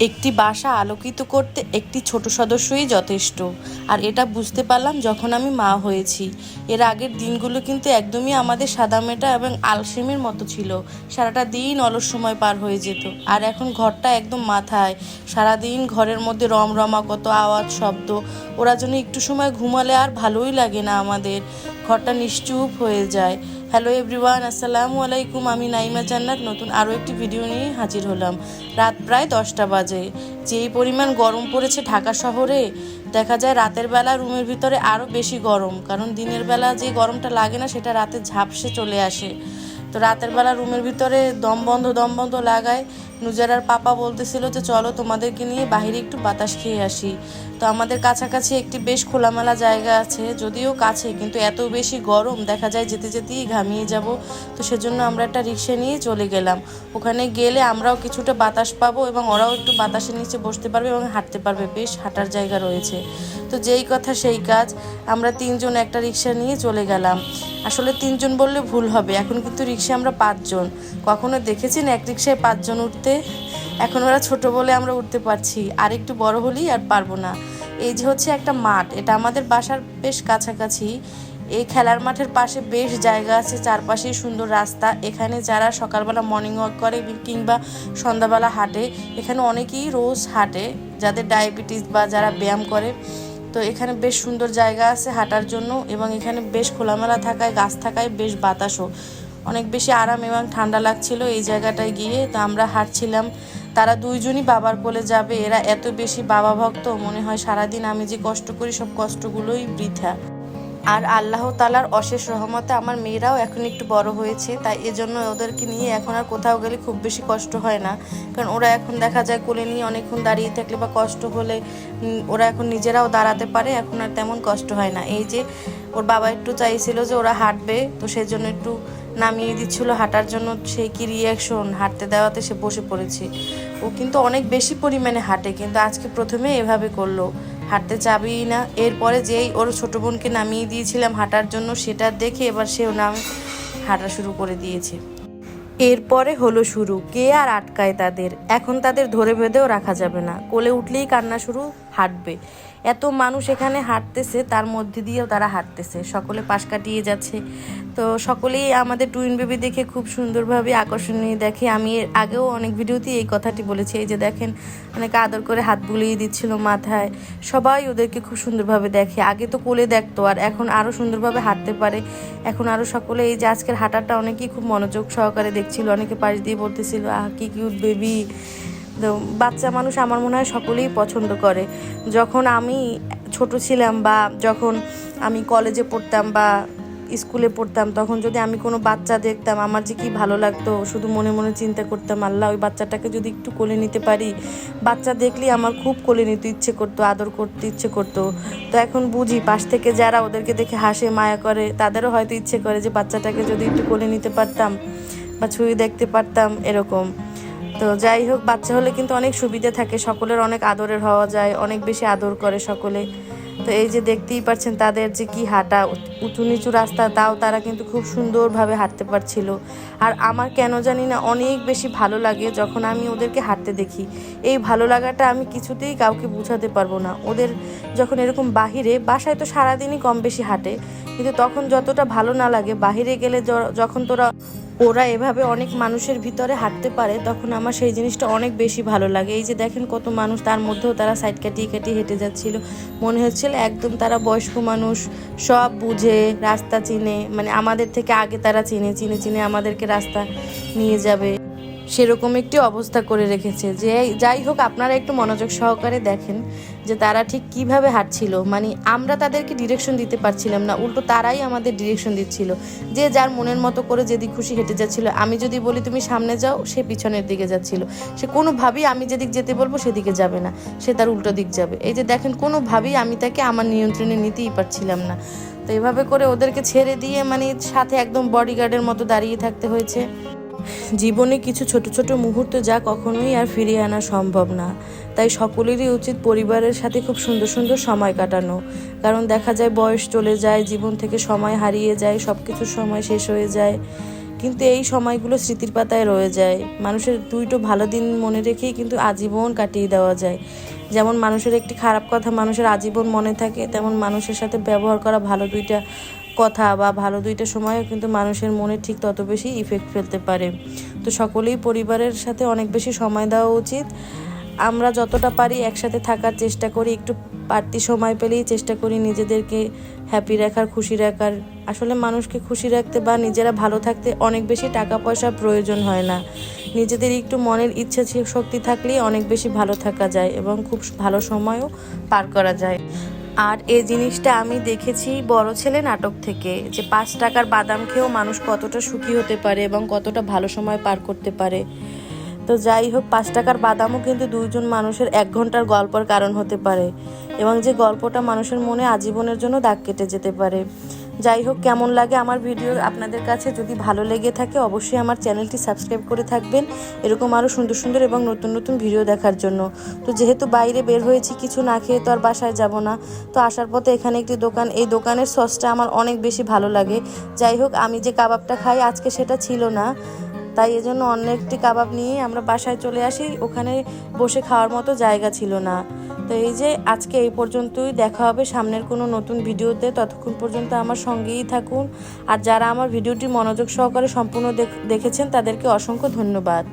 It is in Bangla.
একটি বাসা আলোকিত করতে একটি ছোট সদস্যই যথেষ্ট। আর এটা বুঝতে পারলাম যখন আমি মা হয়েছি। এর আগের দিনগুলো কিন্তু একদমই আমাদের সাদামেটা এবং আলসেমের মতো ছিল। সারাটা দিন অলস সময় পার হয়ে যেত। আর এখন ঘরটা একদম মাথায়। সারাদিন ঘরের মধ্যে রমরমা কত আওয়াজ, শব্দ। ওরা যেন একটু সময় ঘুমালে আর ভালোই লাগে না আমাদের। ঘরটা নিশ্চুপ হয়ে যায়। হ্যালো এভরিওয়ান আসসালামু আলাইকুম আমি নাইমা জান্নাত, নতুন আরও একটি ভিডিও নিয়ে হাজির হলাম। রাত প্রায় দশটা বাজে। যেই পরিমাণ গরম পড়েছে ঢাকা শহরে, দেখা যায় রাতের বেলা রুমের ভিতরে আরও বেশি গরম, কারণ দিনের বেলা যে গরমটা লাগে না, সেটা রাতে ঝাপসে চলে আসে। তো রাতের বেলা রুমের ভিতরে দম বন্ধ দম বন্ধ লাগায় নুজারার পাপা বলতেছিল যে, চলো তোমাদেরকে নিয়ে বাইরে একটু বাতাস খেয়ে আসি। তো আমাদের কাছাকাছি একটি বেশ খোলামেলা জায়গা আছে, যদিও কাছে, কিন্তু এত বেশি গরম, দেখা যায় যেতে যেতেই ঘামিয়ে যাব। তো সেজন্য আমরা একটা রিক্সা নিয়ে চলে গেলাম। ওখানে গেলে আমরাও কিছুটা বাতাস পাবো এবং ওরাও একটু বাতাসের নিচে বসতে পারবে এবং হাঁটতে পারবে। বেশ হাঁটার জায়গা রয়েছে। তো যেই কথা সেই কাজ, আমরা তিনজন একটা রিক্সা নিয়ে চলে গেলাম। আসলে তিনজন বললে ভুল হবে, এখন কিন্তু রিক্সা আমরা পাঁচজন। কখনো দেখেছেন এক রিক্সায় পাঁচজন উঠতে? এখন ওরা ছোট বলে আমরা উঠতে পারছি। আর একটু বড় হলেই আর পারব না। এই যে হচ্ছে একটা মাঠ, এটা আমাদের বাসার বেশ কাছাকাছি। এই খেলার মাঠের পাশে বেশ জায়গা আছে, চারপাশেই সুন্দর রাস্তা। এখানে যারা সকালবেলা মর্নিং ওয়াক করে কিংবা সন্ধ্যাবেলা হাঁটে, এখানে অনেকেই রোজ হাঁটে, যাদের ডায়াবেটিস বা যারা ব্যায়াম করে। তো এখানে বেশ সুন্দর জায়গা আছে হাঁটার জন্য এবং এখানে বেশ খোলামেলা থাকায়, গাছ থাকায় বেশ বাতাসও। অনেক বেশি আরাম এবং ঠান্ডা লাগছিল এই জায়গাটায় গিয়ে। তো আমরা হাঁটছিলাম। তারা দুইজনই বাবার কোলে যাবে। এরা এত বেশি বাবা ভক্ত, মনে হয় সারাদিন আমি যে কষ্ট করি সব কষ্টগুলোই বৃথা। আর আল্লাহ তালার অশেষ রহমতে আমার মেয়েরাও এখন একটু বড় হয়েছে, তাই এজন্য ওদেরকে নিয়ে এখন আর কোথাও গেলে খুব বেশি কষ্ট হয় না। কারণ ওরা এখন দেখা যায় কোলে নিয়ে অনেকক্ষণ দাঁড়িয়ে থাকলে বা কষ্ট হলে ওরা এখন নিজেরাও দাঁড়াতে পারে, এখন আর তেমন কষ্ট হয় না। এই যে ওর বাবা একটু চাইছিল যে ওরা হাঁটবে, তো সেই জন্য একটু নামিয়ে দিচ্ছিল হাঁটার জন্য। সে কি রিয়াকশন হাঁটতে দেওয়াতে সে বসে পড়েছে। ও কিন্তু অনেক বেশি পরিমাণে হাঁটে, কিন্তু আজকে প্রথমে এভাবে করল। হাঁটতে চাবেই না। এরপরে যেই ওর ছোটো বোনকে নামিয়ে দিয়েছিলাম হাঁটার জন্য, সেটা দেখে এবার সেও নাম হাঁটা শুরু করে দিয়েছে। এরপরে হলো শুরু। কে আর আটকায় তাদের? এখন তাদের ধরে বেঁধেও রাখা যাবে না। কোলে উঠলেই কান্না শুরু, হাঁটবে। এত মানুষ এখানে হাঁটতেছে, তার মধ্যে দিয়েও তারা হাঁটতেছে। সকলে পাশ কাটিয়ে যাচ্ছে। তো সকলেই আমাদের টুইন বেবি দেখে খুব সুন্দরভাবে আকর্ষণীয় দেখে। আমি এর আগেও অনেক ভিডিওতেই এই কথাটি বলেছি। এই যে দেখেন, অনেকে আদর করে হাত বুলিয়ে দিচ্ছিল মাথায়। সবাই ওদেরকে খুব সুন্দরভাবে দেখে। আগে তো কোলে দেখতো, আর এখন আরও সুন্দরভাবে হাঁটতে পারে। এখন আরও সকলে এই যে আজকের হাঁটাটা অনেকেই খুব মনোযোগ সহকারে দেখছিল। অনেকে পাশ দিয়ে বলতেছিল, আহ, কি কিউট বেবি বাচ্চা মানুষ আমার মনে হয় সকলেই পছন্দ করে। যখন আমি ছোট ছিলাম বা যখন আমি কলেজে পড়তাম বা স্কুলে পড়তাম, তখন যদি আমি কোনো বাচ্চা দেখতাম, আমার যে কি ভালো লাগতো, শুধু মনে মনে চিন্তা করতাম, আল্লাহ, ওই বাচ্চাটাকে যদি একটু কোলে নিতে পারি। বাচ্চা দেখলেই আমার খুব কোলে নিতে ইচ্ছে করতো, আদর করতে ইচ্ছে করতো। তো এখন বুঝি, পাশ থেকে যারা ওদেরকে দেখে হাসে, মায়া করে, তাদেরও হয়তো ইচ্ছে করে যে বাচ্চাটাকে যদি একটু কোলে নিতে পারতাম বা ছুঁয়ে দেখতে পারতাম, এরকম। তো যাই হোক, বাচ্চা হলে কিন্তু অনেক সুবিধা থাকে, সকলের অনেক আদরের হওয়া যায়, অনেক বেশি আদর করে সকলে। তো এই যে দেখতেই পাচ্ছেন তাদের যে কি হাঁটা উঁচু নিচু রাস্তা, তাও তারা কিন্তু খুব সুন্দরভাবে হাঁটতে পারছিল। আর আমার কেন জানি না অনেক বেশি ভালো লাগে যখন আমি ওদেরকে হাঁটতে দেখি। এই ভালো লাগাটা আমি কিছুতেই কাউকে বোঝাতে পারব না। ওদের যখন এরকম বাহিরে, বাসায় তো সারাদিনই কম বেশি হাঁটে, কিন্তু তখন যতটা ভালো না লাগে, বাহিরে গেলে যখন তোরা ওরা এভাবে অনেক মানুষের ভিতরে হাঁটতে পারে, তখন আমার সেই জিনিসটা অনেক বেশি ভালো লাগে। এই যে দেখেন কত মানুষ, তার মধ্যেও তারা সাইড কাটিয়ে কাটিয়ে হেঁটে যাচ্ছিল। মনে হচ্ছিল একদম তারা বয়স্ক মানুষ, সব বুঝে, রাস্তা চিনে মানে আমাদের থেকে আগে তারা চিনে চিনে চিনে আমাদেরকে রাস্তা নিয়ে যাবে। সেরকম একটি অবস্থা করে রেখেছে যে যাই হোক, আপনারা একটু মনোযোগ সহকারে দেখেন যে তারা ঠিক কীভাবে হাঁটছিল। মানে আমরা তাদেরকে ডিরেকশন দিতে পারছিলাম না, উল্টো তারাই আমাদের ডিরেকশন দিচ্ছিল। যে যার মনের মতো করে যেদিক খুশি হেঁটে যাচ্ছিল। আমি যদি বলি, তুমি সামনে যাও, সে পিছনের দিকে যাচ্ছিল। সে কোনোভাবেই আমি যেদিক যেতে বলব, সেদিকে যাবে না। সে তার উল্টো দিক যাবে। এই যে দেখেন, কোনোভাবেই আমি তাকে আমার নিয়ন্ত্রণে নিতেই পারছিলাম না। তো এভাবে করে ওদেরকে ছেড়ে দিয়ে মানে সাথে একদম বডিগার্ডের মতো দাঁড়িয়ে থাকতে হয়েছে। জীবনে কিছু ছোট ছোট মুহূর্ত যা কখনোই আর ফিরিয়ে আনা সম্ভব না। তাই সকলেরই উচিত পরিবারের সাথে খুব সুন্দর সুন্দর সময় কাটানো। কারণ দেখা যায় বয়স চলে যায়, জীবন থেকে সময় হারিয়ে যায় সব কিছুর সময় শেষ হয়ে যায়। কিন্তু এই সময়গুলো স্মৃতির পাতায় রয়ে যায়। মানুষের দুইটো ভালো দিন মনে রেখেই কিন্তু আজীবন কাটিয়ে দেওয়া যায়। যেমন মানুষের একটি খারাপ কথা মানুষের আজীবন মনে থাকে, তেমন মানুষের সাথে ব্যবহার করা ভালো দুইটা কথা বা ভালো দুইটা সময়ও কিন্তু মানুষের মনে ঠিক তত বেশি ইফেক্ট ফেলতে পারে। তো সকলেই পরিবারের সাথে অনেক বেশি সময় দেওয়া উচিত। আমরা যতটা পারি একসাথে থাকার চেষ্টা করি, একটু বাড়তি সময় পেলেই চেষ্টা করি নিজেদেরকে হ্যাপি রাখার, খুশি রাখার। আসলে মানুষকে খুশি রাখতে বা নিজেরা ভালো থাকতে অনেক বেশি টাকা পয়সার প্রয়োজন হয় না। নিজেদের একটু মনের ইচ্ছা শক্তি থাকলেই অনেক বেশি ভালো থাকা যায় এবং খুব ভালো সময়ও পার করা যায়। আর এই জিনিসটা আমি দেখেছি বড় ছেলে নাটক থেকে, যে পাঁচ টাকার বাদাম খেয়েও মানুষ কতটা সুখী হতে পারে এবং কতটা ভালো সময় পার করতে পারে। তো যাই হোক, পাঁচ টাকার বাদামও কিন্তু দুইজন মানুষের এক ঘণ্টার গল্পের কারণ হতে পারে এবং যে গল্পটা মানুষের মনে আজীবনের জন্য দাগ কেটে যেতে পারে। যাই হোক, কেমন লাগে আমার ভিডিও আপনাদের কাছে? যদি ভালো লেগে থাকে, অবশ্যই আমার চ্যানেলটি সাবস্ক্রাইব করে থাকবেন। এরকম আরও সুন্দর সুন্দর এবং নতুন নতুন ভিডিও দেখার জন্য। তো যেহেতু বাইরে বের হয়েছি, কিছু না খেয়ে তো আর বাসায় যাব না। তো আসার পথে এখানে একটি দোকান। এই দোকানের সসটা আমার অনেক বেশি ভালো লাগে। যাই হোক, আমি যে কাবাবটা খাই, আজকে সেটা ছিল না। তাই এজন্য অন্য একটি কাবাব নিয়ে আমরা বাসায় চলে আসি। ওখানে বসে খাওয়ার মতো জায়গা ছিল না। তো এই যে আজকে এই পর্যন্তই। দেখা হবে সামনের কোনো নতুন ভিডিওতে। ততক্ষণ পর্যন্ত আমার সঙ্গেই থাকুন। আর যারা আমার ভিডিওটি মনোযোগ সহকারে সম্পূর্ণ দেখেছেন, তাদেরকে অসংখ্য ধন্যবাদ।